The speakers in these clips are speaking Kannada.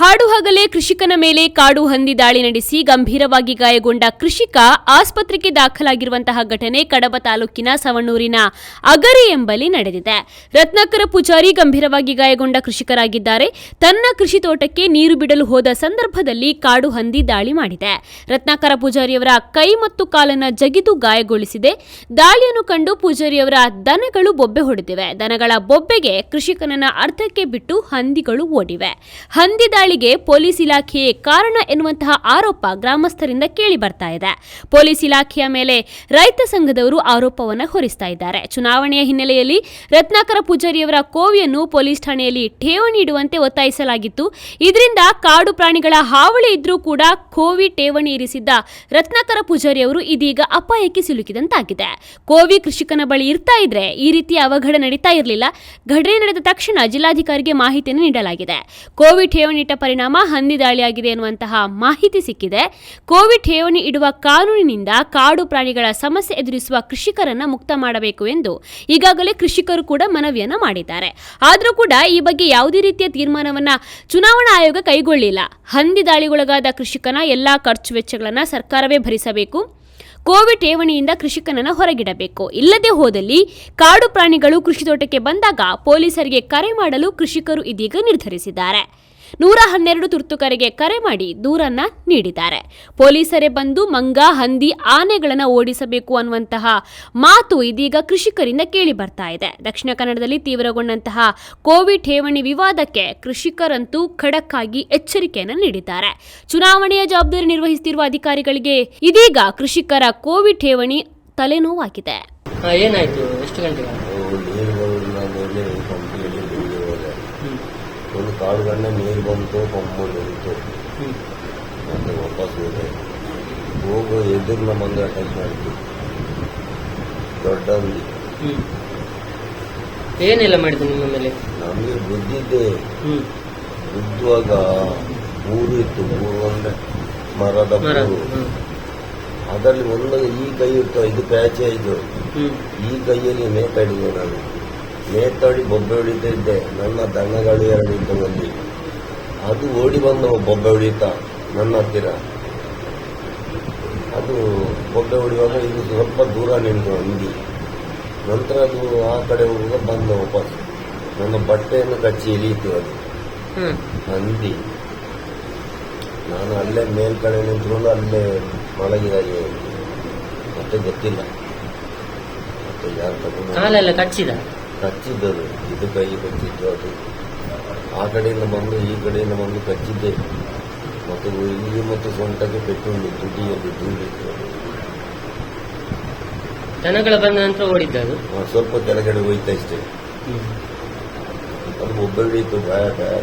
ಹಾಡುಹಗಲೇ ಕೃಷಿಕನ ಮೇಲೆ ಕಾಡು ಹಂದಿ ದಾಳಿ ನಡೆಸಿ ಗಂಭೀರವಾಗಿ ಗಾಯಗೊಂಡ ಕೃಷಿಕ ಆಸ್ಪತ್ರೆಗೆ ದಾಖಲಾಗಿರುವಂತಹ ಘಟನೆ ಕಡಬ ತಾಲೂಕಿನ ಸವಣೂರಿನ ಅಗರಿ ಎಂಬಲ್ಲಿ ನಡೆದಿದೆ. ರತ್ನಾಕರ ಪೂಜಾರಿ ಗಂಭೀರವಾಗಿ ಗಾಯಗೊಂಡ ಕೃಷಿಕರಾಗಿದ್ದಾರೆ. ತನ್ನ ಕೃಷಿ ತೋಟಕ್ಕೆ ನೀರು ಬಿಡಲು ಹೋದ ಸಂದರ್ಭದಲ್ಲಿ ಕಾಡು ಹಂದಿ ದಾಳಿ ಮಾಡಿದೆ. ರತ್ನಾಕರ ಪೂಜಾರಿಯವರ ಕೈ ಮತ್ತು ಕಾಲನ್ನು ಜಗಿದು ಗಾಯಗೊಳಿಸಿದೆ. ದಾಳಿಯನ್ನು ಕಂಡು ಪೂಜಾರಿಯವರ ದನಗಳು ಬೊಬ್ಬೆ ಹೊಡೆದಿವೆ. ದನಗಳ ಬೊಬ್ಬೆಗೆ ಕೃಷಿಕನನ್ನ ಅರ್ಧಕ್ಕೆ ಬಿಟ್ಟು ಹಂದಿಗಳು ಓಡಿವೆ. ಹಂದಿ ದಾಳಿಗೆ ಪೊಲೀಸ್ ಇಲಾಖೆಯೇ ಕಾರಣ ಎನ್ನುವಂತಹ ಆರೋಪ ಗ್ರಾಮಸ್ಥರಿಂದ ಕೇಳಿ ಬರ್ತಾ ಇದೆ. ಪೊಲೀಸ್ ಇಲಾಖೆಯ ಮೇಲೆ ರೈತ ಸಂಘದವರು ಆರೋಪವನ್ನು ಹೊರಿಸ್ತಾ ಇದ್ದಾರೆ. ಚುನಾವಣೆಯ ಹಿನ್ನೆಲೆಯಲ್ಲಿ ರತ್ನಾಕರ ಪೂಜಾರಿಯವರ ಕೋವಿಯನ್ನು ಪೊಲೀಸ್ ಠಾಣೆಯಲ್ಲಿ ಠೇವಣಿ ಇಡುವಂತೆ ಒತ್ತಾಯಿಸಲಾಗಿತ್ತು. ಇದರಿಂದ ಕಾಡು ಪ್ರಾಣಿಗಳ ಹಾವಳಿ ಇದ್ರೂ ಕೂಡ ಕೋವಿ ಠೇವಣಿ ಇರಿಸಿದ್ದ ರತ್ನಾಕರ ಪೂಜಾರಿ ಅವರು ಇದೀಗ ಅಪಾಯಕ್ಕೆ ಸಿಲುಕಿದಂತಾಗಿದೆ. ಕೋವಿ ಕೃಷಿಕನ ಬಳಿ ಇರ್ತಾ ಇದ್ರೆ ಈ ರೀತಿಯ ಅವಘಡ ನಡೀತಾ ಇರಲಿಲ್ಲ. ಘಟನೆ ನಡೆದ ತಕ್ಷಣ ಜಿಲ್ಲಾಧಿಕಾರಿಗೆ ಮಾಹಿತಿಯನ್ನು ನೀಡಲಾಗಿದೆ. ಕೋವಿ ಠೇವಣಿ ಪರಿಣಾಮ ಹಂದಿ ದಾಳಿಯಾಗಿದೆ ಎನ್ನುವಂತಹ ಮಾಹಿತಿ ಸಿಕ್ಕಿದೆ. ಕೋವಿಡ್ ಠೇವಣಿ ಇಡುವ ಕಾನೂನಿನಿಂದ ಕಾಡು ಪ್ರಾಣಿಗಳ ಸಮಸ್ಯೆ ಎದುರಿಸುವ ಕೃಷಿಕರನ್ನು ಮುಕ್ತ ಮಾಡಬೇಕು ಎಂದು ಈಗಾಗಲೇ ಕೃಷಿಕರು ಕೂಡ ಮನವಿಯನ್ನು ಮಾಡಿದ್ದಾರೆ. ಆದರೂ ಕೂಡ ಈ ಬಗ್ಗೆ ಯಾವುದೇ ರೀತಿಯ ತೀರ್ಮಾನವನ್ನು ಚುನಾವಣಾ ಆಯೋಗ ಕೈಗೊಳ್ಳಿಲ್ಲ. ಹಂದಿ ದಾಳಿಗೊಳಗಾದ ಕೃಷಿಕನ ಎಲ್ಲಾ ಖರ್ಚು ವೆಚ್ಚಗಳನ್ನು ಸರ್ಕಾರವೇ ಭರಿಸಬೇಕು. ಕೋವಿಡ್ ಠೇವಣಿಯಿಂದ ಕೃಷಿಕನನ್ನು ಹೊರಗಿಡಬೇಕು. ಇಲ್ಲದೆ ಹೋದಲ್ಲಿ ಕಾಡು ಪ್ರಾಣಿಗಳು ಕೃಷಿ ತೋಟಕ್ಕೆ ಬಂದಾಗ ಪೊಲೀಸರಿಗೆ ಕರೆ ಮಾಡಲು ಕೃಷಿಕರು ಇದೀಗ ನಿರ್ಧರಿಸಿದ್ದಾರೆ. ನೂರ ಹನ್ನೆರಡು ತುರ್ತು ಕರೆಗೆ ಕರೆ ಮಾಡಿ ದೂರನ್ನ ನೀಡಿದ್ದಾರೆ. ಪೊಲೀಸರೇ ಬಂದು ಮಂಗ ಹಂದಿ ಆನೆಗಳನ್ನು ಓಡಿಸಬೇಕು ಅನ್ನುವಂತಹ ಮಾತು ಇದೀಗ ಕೃಷಿಕರಿಂದ ಕೇಳಿ ಬರ್ತಾ ಇದೆ. ದಕ್ಷಿಣ ಕನ್ನಡದಲ್ಲಿ ತೀವ್ರಗೊಂಡಂತಹ ಕೋವಿಡ್ ಠೇವಣಿ ವಿವಾದಕ್ಕೆ ಕೃಷಿಕರಂತೂ ಖಡಕ್ ಆಗಿ ಎಚ್ಚರಿಕೆಯನ್ನು ನೀಡಿದ್ದಾರೆ. ಚುನಾವಣೆಯ ಜವಾಬ್ದಾರಿ ನಿರ್ವಹಿಸುತ್ತಿರುವ ಅಧಿಕಾರಿಗಳಿಗೆ ಇದೀಗ ಕೃಷಿಕರ ಕೋವಿಡ್ ಠೇವಣಿ ತಲೆನೋವಾಗಿದೆ. ಏನಾಯ್ತು? ಎಷ್ಟು ಗಂಟೆಗೆ ನೀರುಗಳಿಂದ ಮೇಲೆ ಪಂಪಿನಲ್ಲಿ ನೀರು ಹೋದೆ ಒಂದು ಕಾಡು ಗಂಟೆ ನೀರು ಬಂತು ಪಂಪು ಮತ್ತೆ ವಾಪಸ್ ಹೋದೆ. ಹೋಗೋ ಎದುರು ನಮ್ಮಂಗೆ ಅಟ್ಯಾಕ್ ಮಾಡಿದ್ವಿ. ದೊಡ್ಡ ಹುಲಿ. ಹ್ಮ್. ಏನೆಲ್ಲ ಮಾಡಿದ್ವಿ ನಿಮ್ಮ ಮೇಲೆ? ನಮಗೆ ಬುದ್ಧಿದ್ದೆ ಹ್ಮ್. ಬುದ್ಧುವಾಗ ಊರು ಇತ್ತು ಊರು ಅಂದ್ರೆ ಮರದ ಮರ ಅದರಲ್ಲಿ ಒಂದು ಈ ಕೈ ಇತ್ತು ಇದು ಪ್ಯಾಚೆ ಇದು ಹ್ಮ್. ಈ ಕೈಯಲ್ಲಿ ನೇತಾಡಿದೆ ನಾನು. ನೇತಾಡಿ ಬೊಬ್ಬೆ ಹೊಡಿತಾ ಇದ್ದೆ. ನನ್ನ ದನಗಳು ಎರಡು ಬಂದು ಅದು ಓಡಿ ಬಂದ ಬೊಬ್ಬೆ ಹೊಡಿತ ನನ್ನ ಹತ್ತಿರ. ಅದು ಬೊಬ್ಬೆ ಹೊಡಿಯುವಾಗ ಇದು ಸ್ವಲ್ಪ ದೂರ ನಿಂತು ಹಂದಿ ನಂತರ ಅದು ಆ ಕಡೆ ಹೋಗುವಾಗ ಬಂದ ವಾಪಸ್. ನನ್ನ ಬಟ್ಟೆಯನ್ನು ಕಚ್ಚಿ ಇಳಿಯಿತು ಅದು. ಹಂದಿ ನಾನು ಅಲ್ಲೇ ಮೇಲ್ಕಡೆ ನಿಂತ್ಕೊಂಡು ಅಲ್ಲೇ ಮಲಗಿದಾಗೆ ಮತ್ತೆ ಗೊತ್ತಿಲ್ಲ. ಮತ್ತೆ ಯಾರು ತಗೊಂಡು ಕಚ್ಚಿದ? ಕಚ್ಚಿದ್ದದು. ಇದು ಕೈ ಕಚ್ಚಿದ್ದು ಅದು. ಆ ಕಡೆಯಿಂದ ಬಂದು ಈ ಕಡೆಯಿಂದ ಬಂದು ಕಚ್ಚಿದ್ದೆ. ಮತ್ತು ಇಲ್ಲಿ ಮತ್ತು ಸೊಂಟಕ್ಕೆ ಪೆಟ್ಟುಂಡು ತುಟಿಯಲ್ಲಿ ದೂಡಿತ್ತು ದನಗಳ ಬಂದ ನಂತರ ಓಡಿದ್ದದು? ಆ, ಸ್ವಲ್ಪ ಕೆಳಗಡೆ ಹೋಯ್ತಾ ಇಷ್ಟೇ. ಅದು ಒಬ್ಬ ಹಿಡಿಯಿತು ಭಯ ಭಯ.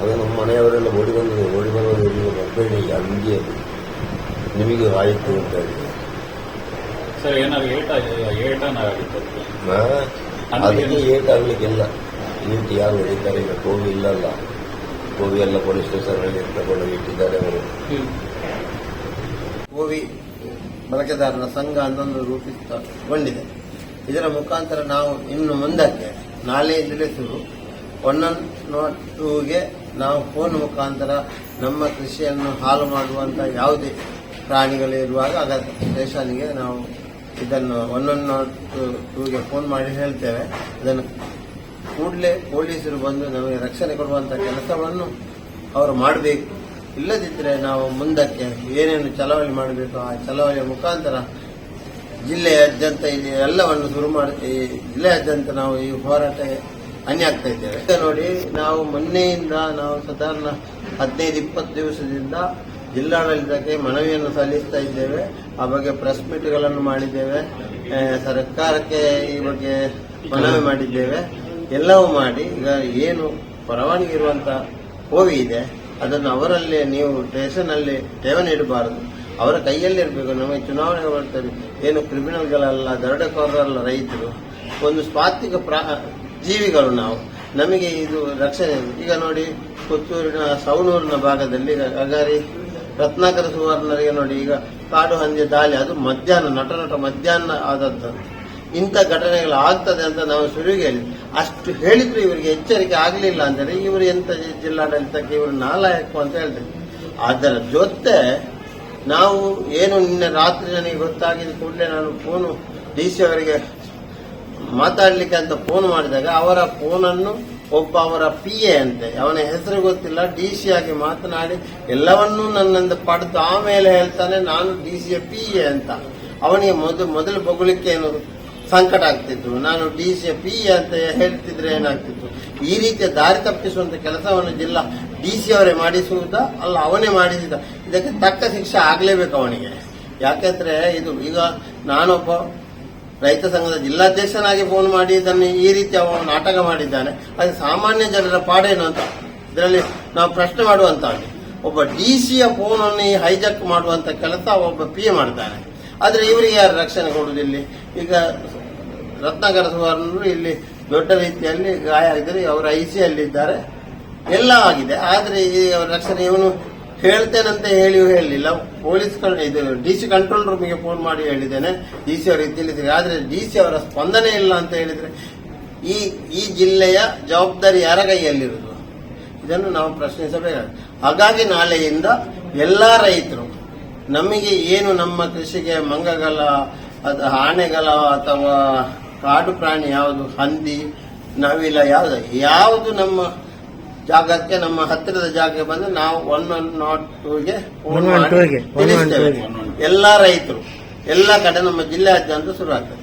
ಅದು ನಮ್ಮ ಮನೆಯವರೆಲ್ಲ ಓಡಿ ಬಂದರು ಓಡಿ ಬಂದವರು ನಿಮಗೆ ಅಂಗಿ ಅದು. ನಿಮಗೆ ಆಯಿತು ಅಂತ ಹೇಳಿ ಸರ್ ಏನಾದ್ರು ಏಟ ಏಟನಾಗಿತ್ತು ಆ, ಅದಕ್ಕೆ ಏಟ್ ಆಗ್ಲಿಕ್ಕಿಲ್ಲ. ನೀಟ್ ಯಾರು ಹೊಡಿತಾರೆ ಈಗ? ಕೋವಿ ಇಲ್ಲಲ್ಲ. ಕೋವಿ ಎಲ್ಲ ಪೊಲೀಸ್ ಸ್ಟೇಷನ್ ತಗೊಂಡು ಇಟ್ಟಿದ್ದಾರೆ ಅವರು. ಕೋವಿ ಬಳಕೆದಾರರ ಸಂಘ ಅನ್ನೊಂದು ರೂಪಿಸಿಕೊಂಡಿದೆ. ಇದರ ಮುಖಾಂತರ ನಾವು ಇನ್ನು ಮುಂದಕ್ಕೆ ನಾಳೆ ಶುರು ಒನ್ ನಾಟ್ ಟೂಗೆ ನಾವು ಫೋನ್ ಮುಖಾಂತರ ನಮ್ಮ ಕೃಷಿಯನ್ನು ಹಾಳು ಮಾಡುವಂತ ಯಾವುದೇ ಪ್ರಾಣಿಗಳಿರುವಾಗ ಇರುವಾಗ ಅದರ ಸ್ಟೇಷನ್ಗೆ ನಾವು ಇದನ್ನು ಒನ್ ಟೂಗೆ ಫೋನ್ ಮಾಡಿ ಹೇಳ್ತೇವೆ. ಇದನ್ನು ಕೂಡಲೇ ಪೊಲೀಸರು ಬಂದು ನಮಗೆ ರಕ್ಷಣೆ ಕೊಡುವಂತ ಕೆಲಸವನ್ನು ಅವರು ಮಾಡಬೇಕು. ಇಲ್ಲದಿದ್ದರೆ ನಾವು ಮುಂದಕ್ಕೆ ಏನೇನು ಚಲಾವಣೆ ಮಾಡಬೇಕು ಆ ಚಳವಳಿಯ ಮುಖಾಂತರ ಜಿಲ್ಲೆಯಾದ್ಯಂತ ಇಲ್ಲಿ ಎಲ್ಲವನ್ನು ಶುರು ಮಾಡಿ ಈ ಜಿಲ್ಲೆಯಾದ್ಯಂತ ನಾವು ಈ ಹೋರಾಟ ಅನ್ಯ ಆಗ್ತಾ ಇದ್ದೇವೆ. ನೋಡಿ, ನಾವು ಮೊನ್ನೆಯಿಂದ ನಾವು ಸಾಧಾರಣ ಹದಿನೈದು, ಇಪ್ಪತ್ತು ದಿವಸದಿಂದ ಜಿಲ್ಲಾಡಳಿತಕ್ಕೆ ಮನವಿಯನ್ನು ಸಲ್ಲಿಸ್ತಾ ಇದ್ದೇವೆ. ಆ ಬಗ್ಗೆ ಪ್ರೆಸ್ ಮೀಟ್ಗಳನ್ನು ಮಾಡಿದ್ದೇವೆ. ಸರ್ಕಾರಕ್ಕೆ ಈ ಬಗ್ಗೆ ಮನವಿ ಮಾಡಿದ್ದೇವೆ. ಎಲ್ಲವೂ ಮಾಡಿ, ಈಗ ಏನು ಪರವಾನಗಿ ಇರುವಂತ ಕೋವಿ ಇದೆ, ಅದನ್ನು ಅವರಲ್ಲಿ ನೀವು ಸ್ಟೇಷನ್ ಅಲ್ಲಿ ಠೇವಣಿ ಇಡಬಾರದು. ಅವರ ಕೈಯಲ್ಲಿ ಇರಬೇಕು. ನಮಗೆ ಚುನಾವಣೆ ಬರ್ತದೆ. ಏನು ಕ್ರಿಮಿನಲ್ಗಳಲ್ಲ ದರೋಡೆಕೋರರಲ್ಲ ರೈತರು. ಒಂದು ಸ್ವಾತ್ವಿಕ ಪ್ರಾ, ಜೀವಿಗಳು ನಾವು. ನಮಗೆ ಇದು ರಕ್ಷಣೆ. ಈಗ ನೋಡಿ, ಪುತ್ತೂರಿನ ಸೌನೂರಿನ ಭಾಗದಲ್ಲಿ ಅಗಾರಿ ರತ್ನಾಕರ ಸುವರ್ಣರಿಗೆ ನೋಡಿ, ಈಗ ಕಾಡು ಹಂದಿ ದಾಳಿ, ಅದು ಮಧ್ಯಾಹ್ನ, ನಟ ನಟ ಮಧ್ಯಾಹ್ನ ಆದದ್ದು. ಇಂಥ ಘಟನೆಗಳು ಆಗ್ತದೆ ಅಂತ ನಾವು ಶುರುವಿಗೆ ಹೇಳಿ. ಅಷ್ಟು ಹೇಳಿದ್ರು ಇವರಿಗೆ ಎಚ್ಚರಿಕೆ ಆಗಲಿಲ್ಲ ಅಂದರೆ ಇವರು ಎಂತ ಜಿಲ್ಲಾಡಳಿತಕ್ಕೆ ಇವರು ನಾಲಾಯಕು ಅಂತ ಹೇಳ್ತಾರೆ. ಅದರ ಜೊತೆ ನಾವು ಏನು ನಿನ್ನೆ ರಾತ್ರಿ ನನಗೆ ಗೊತ್ತಾಗಿದ ಕೂಡಲೇ ನಾನು ಫೋನು, ಡಿ ಸಿ ಅವರಿಗೆ ಮಾತಾಡಲಿಕ್ಕೆ ಅಂತ ಫೋನ್ ಮಾಡಿದಾಗ ಅವರ ಫೋನನ್ನು ಒಬ್ಬ ಅವರ ಪಿ ಎ ಅಂತೆ. ಅವನ ಹೆಸರು ಗೊತ್ತಿಲ್ಲ. ಡಿ ಸಿ ಆಗಿ ಮಾತನಾಡಿ, ಎಲ್ಲವನ್ನೂ ನನ್ನಿಂದ ಪಡೆದು ಆಮೇಲೆ ಹೇಳ್ತಾನೆ, ನಾನು ಡಿ ಸಿಯ ಪಿ ಎ ಅಂತ. ಅವನಿಗೆ ಮೊದಲು ಮೊದಲು ಬೊಗಳಿಕೆ ಏನು ಸಂಕಟ ಆಗ್ತಿತ್ತು. ನಾನು ಡಿ ಸಿಯ ಪಿ ಎ ಅಂತ ಹೇಳ್ತಿದ್ರೆ ಏನಾಗ್ತಿತ್ತು? ಈ ರೀತಿಯ ದಾರಿ ತಪ್ಪಿಸುವಂತ ಕೆಲಸವನ್ನು ಜಿಲ್ಲಾ ಡಿ ಸಿ ಅವರೇ ಮಾಡಿಸುವುದ? ಅಲ್ಲ, ಅವನೇ ಮಾಡಿಸಿದ. ಇದಕ್ಕೆ ತಕ್ಕ ಶಿಕ್ಷೆ ಆಗ್ಲೇಬೇಕು ಅವನಿಗೆ. ಯಾಕೆಂದ್ರೆ ಇದು, ಈಗ ನಾನೊಬ್ಬ ರೈತ ಸಂಘದ ಜಿಲ್ಲಾಧ್ಯಕ್ಷನಾಗಿ ಫೋನ್ ಮಾಡಿ ಇದನ್ನು ಈ ರೀತಿ ಅವನು ನಾಟಕ ಮಾಡಿದ್ದಾನೆ. ಅದು ಸಾಮಾನ್ಯ ಜನರ ಪಾಡೇನು ಅಂತ? ಇದರಲ್ಲಿ ನಾವು ಪ್ರಶ್ನೆ ಮಾಡುವಂತ ಒಬ್ಬ ಡಿ ಸಿಯ ಫೋನ್ ಅನ್ನು ಈ ಹೈಜಾಕ್ ಮಾಡುವಂತ ಕೆಲಸ ಒಬ್ಬ ಪಿ ಎ ಮಾಡ್ತಾನೆ. ಆದ್ರೆ ಇವರಿಗೆ ಯಾರು ರಕ್ಷಣೆ ಕೊಡುವುದಿಲ್ಲ ಈಗ ರತ್ನಾಕರ ಸುವರ್ಣರು ಇಲ್ಲಿ ದೊಡ್ಡ ರೀತಿಯಲ್ಲಿ ಗಾಯ ಆಗಿದ್ದಾರೆ. ಅವರು ಐ ಸಿ ಇದ್ದಾರೆ ಎಲ್ಲ ಆಗಿದೆ. ಆದ್ರೆ ಈ ರಕ್ಷಣೆ ಇವನು ಹೇಳ್ತೇನಂತ ಹೇಳಿಯೂ ಹೇಳಲಿಲ್ಲ. ಪೊಲೀಸ್ ಇದು ಡಿ ಸಿ ಕಂಟ್ರೋಲ್ ರೂಮಿಗೆ ಫೋನ್ ಮಾಡಿ ಹೇಳಿದ್ದೇನೆ. ಡಿ ಸಿ ಅವರಿಗೆ ತಿಳಿಸಿದ್ರೆ ಆದ್ರೆ ಡಿ ಸಿ ಅವರ ಸ್ಪಂದನೆ ಇಲ್ಲ ಅಂತ ಹೇಳಿದ್ರೆ ಈ ಈ ಜಿಲ್ಲೆಯ ಜವಾಬ್ದಾರಿ ಯಾರ ಕೈಯಲ್ಲಿರುವುದು? ಇದನ್ನು ನಾವು ಪ್ರಶ್ನಿಸಬೇಕಾಗುತ್ತೆ ಹಾಗಾಗಿ ನಾಳೆಯಿಂದ ಎಲ್ಲಾ ರೈತರು, ನಮಗೆ ಏನು ನಮ್ಮ ಕೃಷಿಗೆ ಮಂಗಗಳ ಆನೆಗಳ ಅಥವಾ ಕಾಡು ಪ್ರಾಣಿ ಯಾವುದು, ಹಂದಿ, ನವಿಲ, ಯಾವುದು ಯಾವುದು ನಮ್ಮ ಜಾಗಕ್ಕೆ ನಮ್ಮ ಹತ್ತಿರದ ಜಾಗಕ್ಕೆ ಬಂದು ನಾವು ಒನ್ ಒನ್ ನಾಟ್ ಟೂಗೆ ಫೋನ್ ಮಾಡಿ ತಿಳಿಸ್ತೇವೆ. ಎಲ್ಲಾ ರೈತರು ಎಲ್ಲ ಕಡೆ ನಮ್ಮ ಜಿಲ್ಲೆಯಾದ್ಯಂತ ಶುರು ಆಗ್ತದೆ.